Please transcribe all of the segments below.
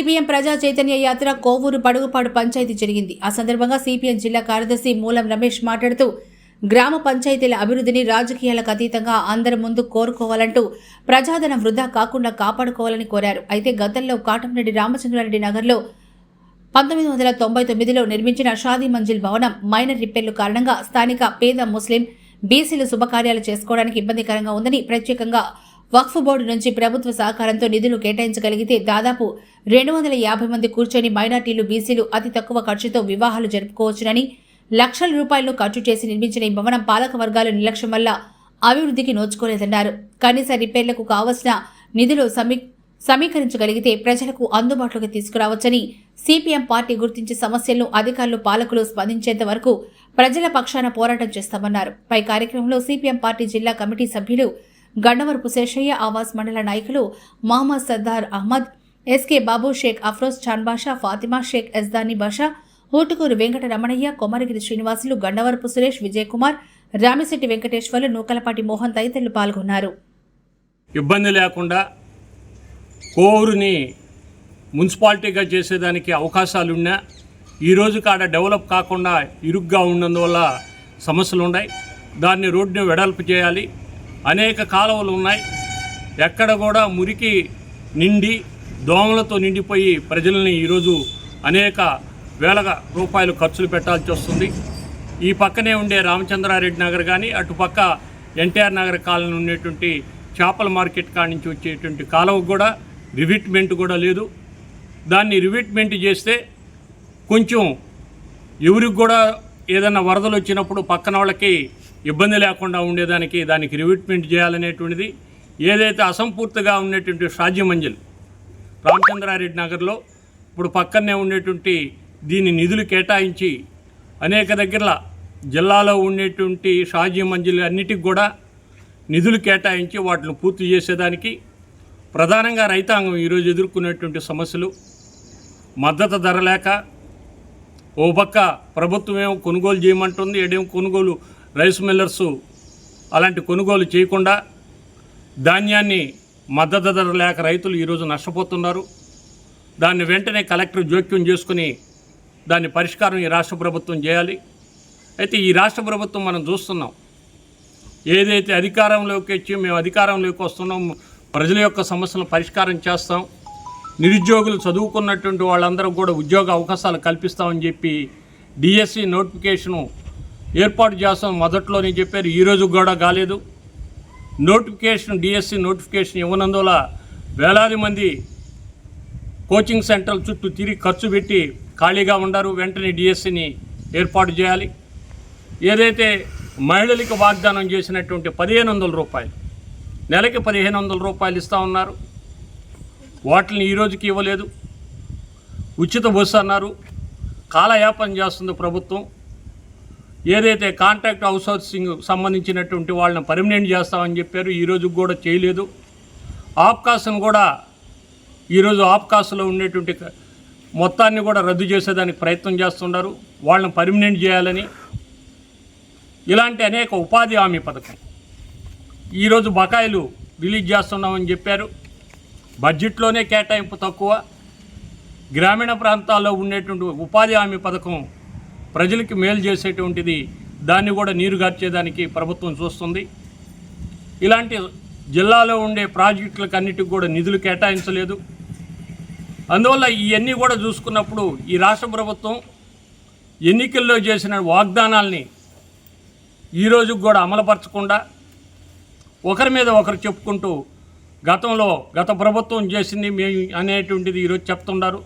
CPM ప్రజా చైతన్య యాత్ర కోవూరు పడుగుపాడు పంచాయతీ జరిగింది. ఆ సందర్భంగా సిపిఎం జిల్లా కార్యదర్శి మూలం రమేష్ మాట్లాడుతూ గ్రామ పంచాయతీల అభివృద్ధిని రాజకీయాలకు అతీతంగా అందరి ముందు కోరుకోవాలంటూ ప్రజాధనం వృధా కాకుండా కాపాడుకోవాలని కోరారు. అయితే గతంలో కాటంరెడ్డి రామచంద్రారెడ్డి నగర్లో పంతొమ్మిది వందల తొంభై తొమ్మిదిలో నిర్మించిన షాదీ మంజిల్ భవనం మైనర్ రిపేర్లు కారణంగా స్థానిక పేద ముస్లిం బీసీలు శుభకార్యాలు చేసుకోవడానికి ఇబ్బందికరంగా ఉందని ప్రత్యేకంగా వక్ఫ్ బోర్డు నుంచి ప్రభుత్వ సహకారంతో నిధులు కేటాయించగలిగితే దాదాపు రెండు వందల యాభై మంది కూర్చొని మైనార్టీలు బీసీలు అతి తక్కువ ఖర్చుతో వివాహాలు జరుపుకోవచ్చునని లక్షల రూపాయలు ఖర్చు చేసి నిర్మించిన ఈ భవనం పాలక వర్గాల నిర్లక్ష్యం వల్ల అభివృద్ధికి నోచుకోలేదన్నారు. కనీస రిపేర్లకు కావలసిన నిధులు సమీ సమీకరించగలిగితే ప్రజలకు అందుబాటులోకి తీసుకురావచ్చని సిపిఎం పార్టీ గుర్తించి సమస్యలను అధికారులు పాలకులు స్పందించేంత వరకు ప్రజల పక్షాన పోరాటం చేస్తామన్నారు. పై కార్యక్రమంలో సిపిఎం పార్టీ జిల్లా కమిటీ సభ్యులు గండవరపు శేషయ్య ఆవాస్ మండల నాయకులు మహమ్మద్ సర్దార్ అహ్మద్ ఎస్కే బాబు షేక్ అఫ్రోజ్ చాన్ బాషా ఫాతిమా షేక్ ఎస్దాని బాషా హూటుకూరు వెంకట రమణయ్య కొమరగిరి శ్రీనివాసులు గండవరపు సురేష్ విజయ్ కుమార్ రామిశెట్టి వెంకటేశ్వర్లు నూకలపాటి మోహన్ తదితరులు పాల్గొన్నారు. ఇబ్బంది లేకుండా కోవూరుని మున్సిపాలిటీగా చేసేదానికి అవకాశాలు ఉన్నా ఈరోజు కాడ డెవలప్ కాకుండా ఇరుగ్గా ఉన్నందువల్ల సమస్యలు ఉన్నాయి దాన్ని రోడ్డుని వెడల్పు చేయాలి. అనేక కాలువలు ఉన్నాయి. ఎక్కడ కూడా మురికి నిండి దోమలతో నిండిపోయి ప్రజలని ఈరోజు అనేక వేల రూపాయలు ఖర్చులు పెట్టాల్సి వస్తుంది. ఈ పక్కనే ఉండే రామచంద్రారెడ్డి నగర్ కానీ అటుపక్క ఎన్టీఆర్ నగర్ కాలనీ ఉండేటువంటి చేపల మార్కెట్ కాడ నుంచి వచ్చేటువంటి కాలువ కూడా రివిట్మెంట్ కూడా లేదు. దాన్ని రివిట్మెంట్ చేస్తే కొంచెం ఎవరికి కూడా ఏదైనా వరదలు వచ్చినప్పుడు పక్కన వాళ్ళకి ఇబ్బంది లేకుండా ఉండేదానికి దానికి రివిట్మెంట్ చేయాలనేటువంటిది ఏదైతే అసంపూర్తిగా ఉండేటువంటి షాజీ మంజిల్ రామచంద్రారెడ్డి నగర్లో ఇప్పుడు పక్కనే ఉండేటువంటి దీని నిధులు కేటాయించి అనేక దగ్గర జిల్లాలో ఉండేటువంటి షాజీ మంజిల్ అన్నిటికి కూడా నిధులు కేటాయించి వాటిని పూర్తి చేసేదానికి ప్రధానంగా రైతాంగం ఈరోజు ఎదుర్కొనేటువంటి సమస్యలు మద్దతు ధర లేక ఓ పక్క ప్రభుత్వం ఏమో కొనుగోలు చేయమంటుంది ఏడేమో కొనుగోలు రైస్ మిల్లర్సు అలాంటి కొనుగోలు చేయకుండా ధాన్యాన్ని మద్దతు ధర లేక రైతులు ఈరోజు నష్టపోతున్నారు. దాన్ని వెంటనే కలెక్టర్ జోక్యం చేసుకుని దాని పరిష్కారం ఈ రాష్ట్ర ప్రభుత్వం చేయాలి. అయితే ఈ రాష్ట్ర ప్రభుత్వం మనం చూస్తున్నాం. ఏదైతే అధికారంలోకి వచ్చి మేము అధికారంలోకి వస్తున్నాం ప్రజల యొక్క సమస్యలను పరిష్కారం చేస్తాం నిరుద్యోగులు చదువుకున్నటువంటి వాళ్ళందరూ కూడా ఉద్యోగ అవకాశాలు కల్పిస్తామని చెప్పి డిఎస్సి నోటిఫికేషను ఏర్పాటు చేస్తాం మొదట్లోనే చెప్పారు ఈరోజు కూడా కాలేదు. నోటిఫికేషన్ డిఎస్సి నోటిఫికేషన్ ఇవ్వనందువల్ల వేలాది మంది కోచింగ్ సెంటర్ల చుట్టూ తిరిగి ఖర్చు పెట్టి ఖాళీగా ఉండరు. వెంటనే డిఎస్సిని ఏర్పాటు చేయాలి. ఏదైతే మహిళలకు వాగ్దానం చేసినటువంటి పదిహేను వందల రూపాయలు నెలకి పదిహేను వందల రూపాయలు ఇస్తూ ఉన్నారు. వాటిని ఈ రోజుకి ఇవ్వలేదు. ఉచిత బస్సు అన్నారు. కాలయాపన చేస్తుంది ప్రభుత్వం. ఏదైతే కాంట్రాక్ట్ అవుట్సోర్సింగ్ సంబంధించినటువంటి వాళ్ళని పర్మనెంట్ చేస్తామని చెప్పారు ఈరోజు కూడా చేయలేదు. ఆప్కాస్ను కూడా ఈరోజు ఆప్కాస్లో ఉండేటువంటి మొత్తాన్ని కూడా రద్దు చేసేదానికి ప్రయత్నం చేస్తున్నారు. వాళ్ళని పర్మనెంట్ చేయాలని ఇలాంటి అనేక ఉపాధి హామీ పథకం. ఈరోజు బకాయిలు రిలీజ్ చేస్తున్నామని చెప్పారు. బడ్జెట్లోనే కేటాయింపు తక్కువ. గ్రామీణ ప్రాంతాల్లో ఉండేటువంటి ఉపాధి హామీ పథకం ప్రజలకి మేలు చేసేటువంటిది దాన్ని కూడా నీరు గార్చేదానికి ప్రభుత్వం చూస్తుంది. ఇలాంటి జిల్లాలో ఉండే ప్రాజెక్టులకు అన్నిటికి కూడా నిధులు కేటాయించలేదు. అందువల్ల ఇవన్నీ కూడా చూసుకున్నప్పుడు ఈ రాష్ట్ర ప్రభుత్వం ఎన్నికల్లో చేసిన వాగ్దానాల్ని ఈరోజు కూడా అమలుపరచకుండా ఒకరి మీద ఒకరు చెప్పుకుంటూ గతంలో గత ప్రభుత్వం చేసింది మేము అనేటువంటిది ఈరోజు చెప్తున్నారు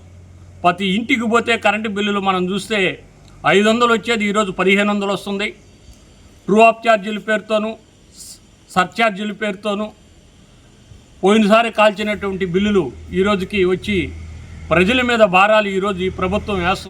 ప్రతి ఇంటికి పోతే కరెంటు బిల్లులు మనం చూస్తే ఐదు వందలు వచ్చేది ఈరోజు పదిహేను వందలు వస్తుంది. ట్రూ ఆఫ్ ఛార్జీల పేరుతోనూ సర్ఛార్జీల పేరుతోనూ పోయినసారి కాల్చినటువంటి బిల్లులు ఈరోజుకి వచ్చి ప్రజల మీద భారాలు ఈరోజు ఈ ప్రభుత్వం వేస్తుంది.